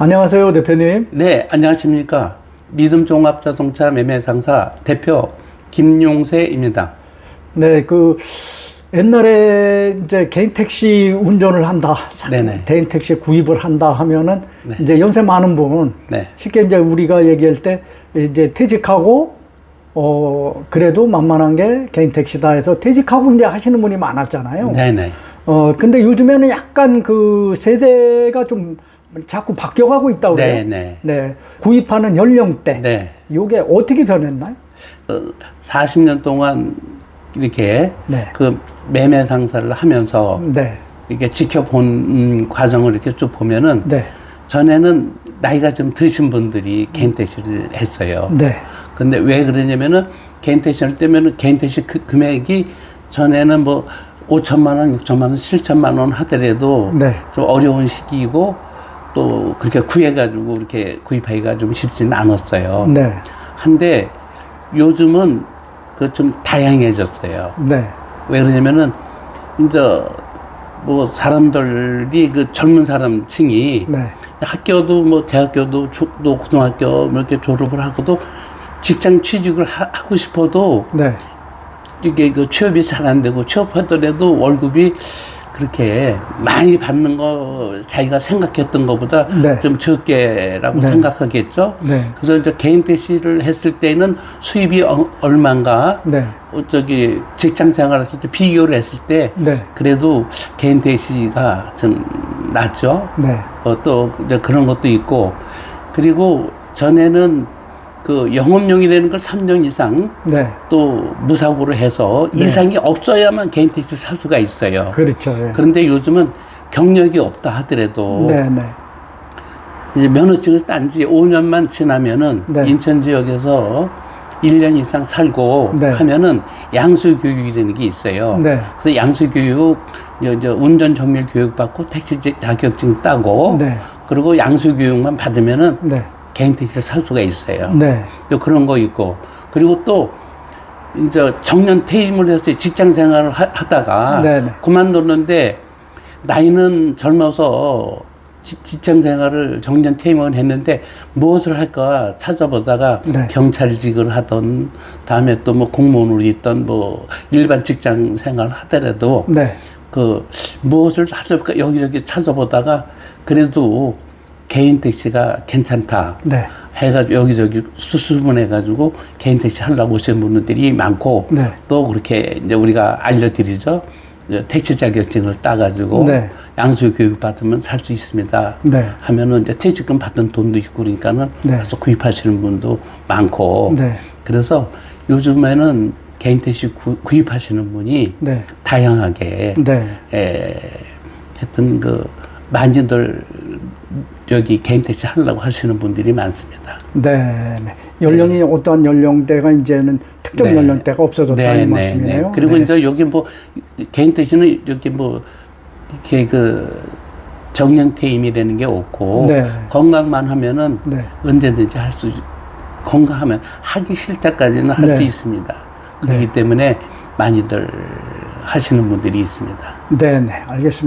안녕하세요, 대표님. 네, 안녕하십니까. 믿음 종합자동차 매매 상사 대표 김용세입니다. 네, 그 옛날에 이제 개인 택시 운전을 한다, 네네. 개인 택시 구입을 한다 하면은 네. 이제 연세 많은 분 네. 쉽게 이제 우리가 얘기할 때 이제 퇴직하고 어 그래도 만만한 게 개인 택시다 해서 퇴직하고 이제 하시는 분이 많았잖아요. 네네. 어 근데 요즘에는 약간 그 세대가 좀 자꾸 바뀌어가고 있다고 그래요. 네네. 네, 구입하는 연령대. 네. 요게 어떻게 변했나요? 어, 40년 동안 이렇게 네. 그 매매 상사를 하면서 네, 이렇게 지켜본 음, 과정을 이렇게 쭉 보면은 네, 전에는 나이가 좀 드신 분들이 개인 택시를 했어요. 네, 근데 왜 그러냐면은 개인 택시를 떼면은 개인 택시 그 금액이 전에는 뭐 5천만 원, 6천만 원, 7천만 원 하더라도 네. 좀 어려운 시기이고 또 그렇게 구해가지고 이렇게 구입하기가 좀 쉽지는 않았어요. 네, 한데 요즘은 그 좀 다양해졌어요. 네, 왜 그러냐면은 이제 뭐 사람들이 그 젊은 사람 층이 네, 학교도 뭐 대학교도 초- 또 고등학교 뭐 이렇게 졸업을 하고도 직장 취직을 하, 고 싶어도 네, 이게 그 취업이 잘 안 되고 취업하더라도 월급이 그렇게 많이 받는 거 자기가 생각했던 것보다 네. 좀 적게라고 네. 생각하겠죠. 네, 그래서 이제 개인 택시를 했을 때는 수입이 어- 얼마인가 네, 어, 저기 직장 생활했을 때 비교를 했을 때 네, 그래도 개인 택시가 좀 낫죠. 네, 어, 또 그런 것도 있고 그리고 전에는 그 영업용이라는 걸 3년 이상 네, 또 무사고로 해서 네. 이상이 없어야만 개인 택시 살 수가 있어요. 그렇죠. 예. 그런데 요즘은 경력이 없다 하더라도 네, 네, 이제 면허증을 딴 지 5년만 지나면은 네. 인천 지역에서 1년 이상 살고 네. 하면은 양수 교육이라는 게 있어요. 네. 그래서 양수 교육, 이제 운전 정밀 교육 받고 택시 자- 자격증 따고 네, 그리고 양수 교육만 받으면은 네, 개인 택시를 살 수가 있어요. 네, 또 그런 거 있고 그리고 또 이제 정년 퇴임을 해서 직장 생활을 하, 다가 네, 네. 그만뒀는데 나이는 젊어서 지- 직장 생활을 정년 퇴임을 했는데 무엇을 할까 찾아보다가 네. 경찰직을 하던 다음에 또 뭐 공무원으로 있던 뭐 일반 직장 생활을 하더라도 네, 그 무엇을 찾아볼까 여기저기 찾아보다가 그래도 개인 택시가 괜찮다. 네, 해가지고 여기저기 수수문해가지고 개인 택시 하려고 오시는 분들이 많고 네. 또 그렇게 이제 우리가 알려드리죠. 택시 자격증을 따가지고 네. 양수 교육 받으면 살 수 있습니다. 네. 하면은 이제 퇴직금 받던 돈도 있고 그러니까는 네. 그래서 구입하시는 분도 많고 네. 그래서 요즘에는 개인 택시 구, 구입하시는 분이 네, 다양하게 네, 에, 하여튼 그 많이들 여기 개인 택시 하려고 하시는 분들이 많습니다. 네, 네. 연령이 어떠한 연령대가 이제는 특정 네. 연령대가 없어졌다는 말씀이네요. 그리고 네. 이제 여기 뭐 개인 택시는 여기 뭐 이렇게 그 정년 퇴임이라는 게 없고 네. 건강만 하면은 네. 언제든지 할 수 건강하면 하기 싫 때까지는 할수 네. 있습니다. 그렇기 네. 때문에 많이들 하시는 분들이 있습니다. 네, 네, 알겠습니다.